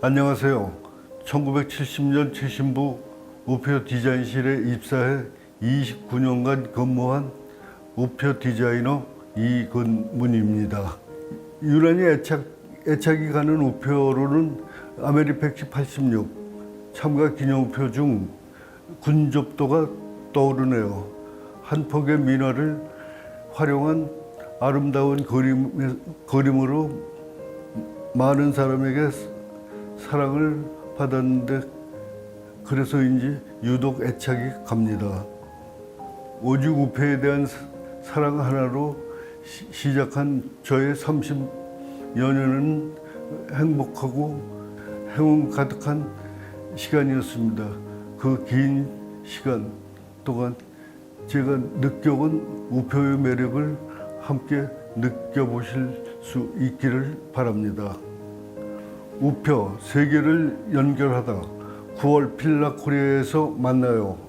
안녕하세요. 1970년 최신부 우표 디자인실에 입사해 29년간 근무한 우표 디자이너 이건문입니다. 유난히 애착, 애착이 가는 우표로는 아메리팩시 86 참가 기념표 중 군접도가 떠오르네요. 한 폭의 민화를 활용한 아름다운 그림, 그림으로 많은 사람에게 사랑을 받았는데 그래서인지 유독 애착이 갑니다. 오직 우패에 대한 사- 사랑 하나로 시- 시작한 저의 30여 년은 행복하고 행운 가득한 시간이었습니다. 그 긴 시간 동안 제가 느껴본 우표의 매력을 함께 느껴보실 수 있기를 바랍니다. 우표 세계를 연결하다 9월 필라 코리아에서 만나요.